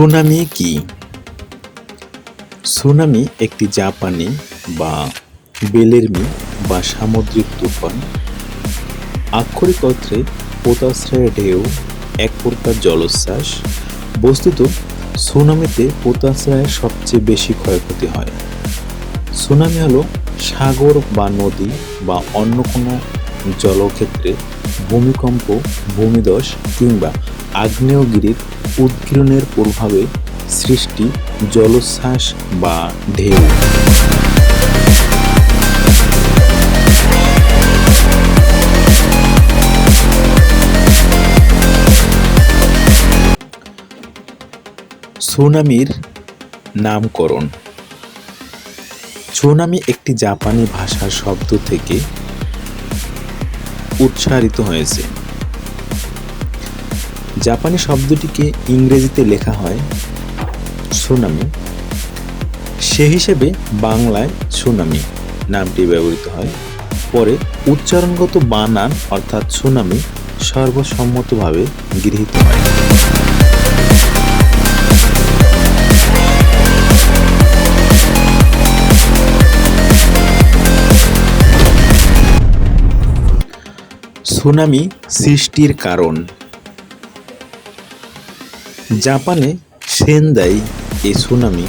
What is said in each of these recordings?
Tsunami কি? Tsunami একটি জাপানি বা বেলেরমি বা সামুদ্রিক তুফান। আক্ষরিক অর্থে পোতাশ্রয় ঢেউ, এক প্রকার জলোচ্ছ্বাস। বস্তুত, সুনামিতে পোতাশ্রয়ের সবচেয়ে বেশি ক্ষয়ক্ষতি হয়। সুনামি হলো সাগর বা নদী বা অন্য কোনো জলক্ষেত্রে ভূমিকম্প, ভূমিধস কিংবা আগ্নেয়গিরির উদ্গীরণের প্রভাবে সৃষ্টি জলোচ্ছ্বাস বা ঢেউ। সুনামির নামকরণ। সুনামি একটি জাপানি ভাষার শব্দ থেকে উচ্চারিত হয়েছে। জাপানি শব্দটিকে ইংরেজিতে লেখা হয় সুনামি। সে হিসেবে বাংলায় সুনামি নামটি ব্যবহৃত হয়। পরে উচ্চারণগত বানান অর্থাৎ সুনামি সর্বসম্মতভাবে গৃহীত হয়। সুনামি সৃষ্টির কারণ। জাপানে সেনদাই এই সুনামি।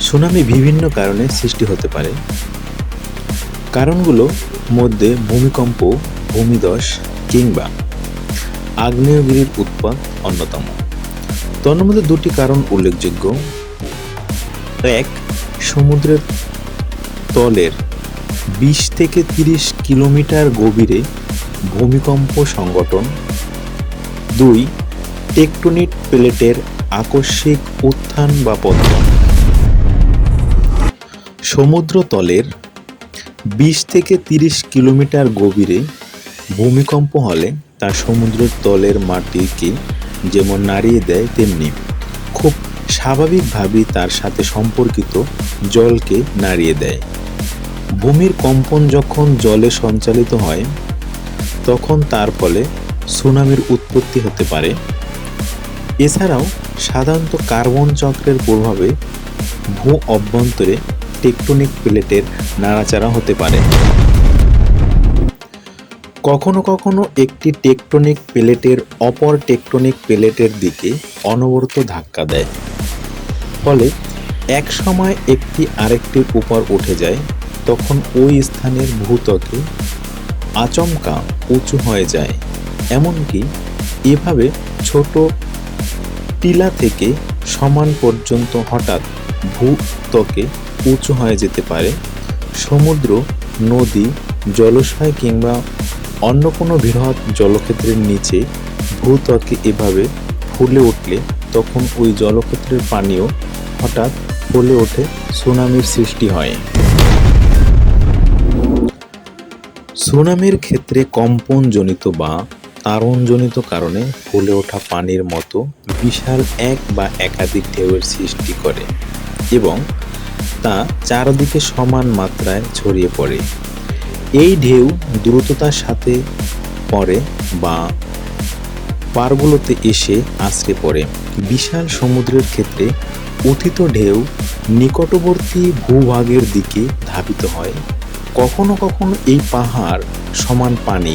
সুনামি বিভিন্ন কারণে সৃষ্টি হতে পারে। কারণগুলো মধ্যে ভূমিকম্প, ভূমিধস কিংবা আগ্নেয়গিরির উৎপাদ অন্যতম। তন্মধ্যে দুটি কারণ উল্লেখযোগ্য। এক, সমুদ্রের তলের বিশ থেকে তিরিশ কিলোমিটার গভীরে ভূমিকম্প সংগঠন। দুই টেকটোনিক প্লেটের আকস্মিক উত্থান বা পতন। সমুদ্র তলের বিশ থেকে তিরিশ কিলোমিটার গভীরে ভূমিকম্প হলে তা সমুদ্রের তলের মাটিকে যেমন নাড়িয়ে দেয়, তেমনি খুব স্বাভাবিকভাবেই তার সাথে সম্পর্কিত জলকে নাড়িয়ে দেয়। ভূমির কম্পন যখন জলে সঞ্চালিত হয়, তখন তার ফলে সুনামির উৎপত্তি হতে পারে। এছাড়াও সাধারণত কার্বন চক্রের প্রভাবে ভূ অভ্যন্তরে টেকটনিক প্লেটের নাড়াচাড়া হতে পারে। কখনো কখনো একটি টেকটনিক প্লেটের অপর টেকটনিক প্লেটের দিকে অনবরত ধাক্কা দেয়। ফলে এক সময় একটি আরেকটির উপর উঠে যায়, তখন ওই স্থানের ভূত্বকে আচমকা উঁচু হয়ে যায়। এমনকি এভাবে ছোট টিলা থেকে সমান পর্যন্ত হঠাৎ ভূত্বকে উঁচু হয়ে যেতে পারে, সমুদ্র, নদী, জলাশয় কিংবা অন্য কোনো বৃহৎ জলক্ষেত্রের নিচে ভূত্বকে এভাবে ফুলে উঠলে তখন ওই জলক্ষেত্রের পানিও হঠাৎ ফুলে ওঠে, সুনামির সৃষ্টি হয়। সুনামির ক্ষেত্রে কম্পনজনিত বা তারণজনিত কারণে ফুলে ওঠা পানির মতো বিশাল এক বা একাধিক ঢেউয়ের সৃষ্টি করে এবং তা চারদিকে সমান মাত্রায় ছড়িয়ে পড়ে। এই ঢেউ দ্রুততার সাথে পড়ে বা পারগুলোতে এসে আশ্রে পড়ে। বিশাল সমুদ্রের ক্ষেত্রে উঠিত ঢেউ নিকটবর্তী ভূভাগের দিকে ধাবিত হয়। কখনো কখনো এই পাহাড় সমান পানি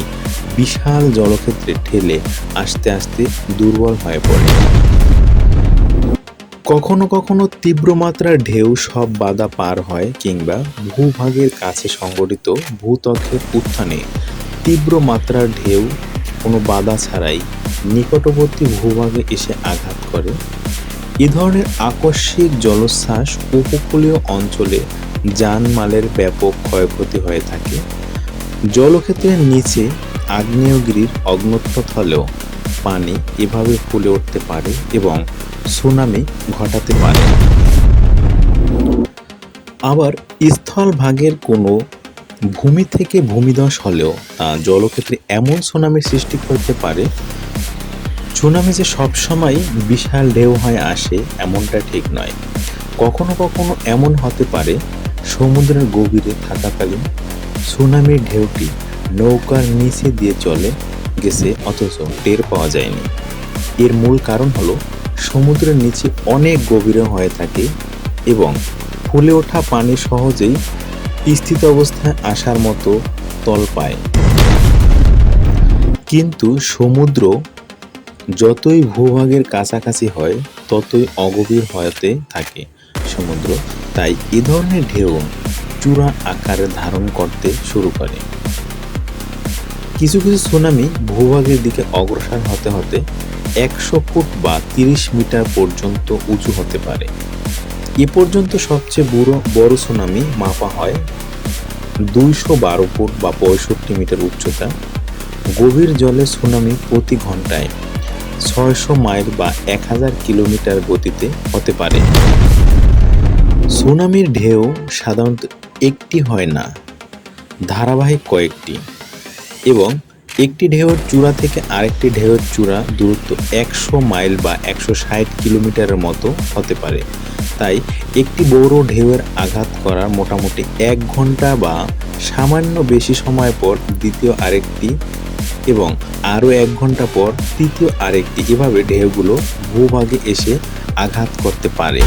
বিশাল জলক্ষেত্রে ঠেলে আস্তে আস্তে দুর্বল হয়ে পড়ে। কখনো কখনো তীব্র মাত্রার ঢেউ সব বাধা পার হয় কিংবা ভূভাগের কাছে সংগঠিত ভূত্বকের উত্থানে তীব্র মাত্রার ঢেউ কোনো বাধা ছাড়াই নিকটবর্তী ভূভাগে এসে আঘাত করে। এ ধরনের আকস্মিক জলোচ্ছ্বাস উপকূলীয় অঞ্চলে জানমালের ব্যাপক ক্ষয়ক্ষতি হয়ে থাকে। জলক্ষেত্রের নিচে আগ্নেয়গিরির হলেও পানি এভাবে ফুলে উঠতে পারে এবং সুনামি ঘটাতে পারে। আবার স্থলভাগের কোনো ভূমি থেকে ভূমিধস হলেও তা জলক্ষেত্রে এমন সুনামির সৃষ্টি করতে পারে। সুনামি যে সবসময় বিশাল ঢেউ হয়ে আসে, এমনটা ঠিক নয়। কখনো কখনো এমন হতে পারে, সমুদ্রের গভীরে থাকাকালীন সুনামির ঢেউটি নৌকার নিচে দিয়ে চলে গেছে, অথচ টের পাওয়া যায়নি। এর মূল কারণ হলো সমুদ্রের নিচে অনেক গভীরে হয়ে থাকে এবং ফুলে ওঠা পানি সহজেই স্থিত অবস্থায় আসার মতো তল পায়। কিন্তু সমুদ্র যতই ভূভাগের কাছাকাছি হয়, ততই অগভীর হতে থাকে সমুদ্র। তাই এ ধরনের ঢেউ চূড়া আকারে ধারণ করতে শুরু করে। কিছু কিছু সুনামি ভূভাগের দিকে অগ্রসর হতে হতে একশো ফুট বা তিরিশ মিটার পর্যন্ত উঁচু হতে পারে। এ পর্যন্ত সবচেয়ে বড় বড় সুনামি মাপা হয় দুইশো বারো ফুট বা পঁয়ষট্টি মিটার উচ্চতা। গভীর জলে সুনামি প্রতি ঘন্টায় ছয়শো মাইল বা এক হাজার কিলোমিটার গতিতে হতে পারে। সুনামির ঢেউ সাধারণত একটি হয় না, ধারাবাহিক কয়েকটি। এবং একটি ঢেউয়ের চূড়া থেকে আরেকটি ঢেউয়ের চূড়া দূরত্ব একশো মাইল বা একশো ষাট কিলোমিটারের মতো হতে পারে। তাই একটি বড় ঢেউয়ের আঘাত করার মোটামুটি এক ঘণ্টা বা সামান্য বেশি সময় পর দ্বিতীয় আরেকটি এবং আরও এক ঘণ্টা পর তৃতীয় আরেকটি এভাবে ঢেউগুলো ভূভাগে এসে আঘাত করতে পারে।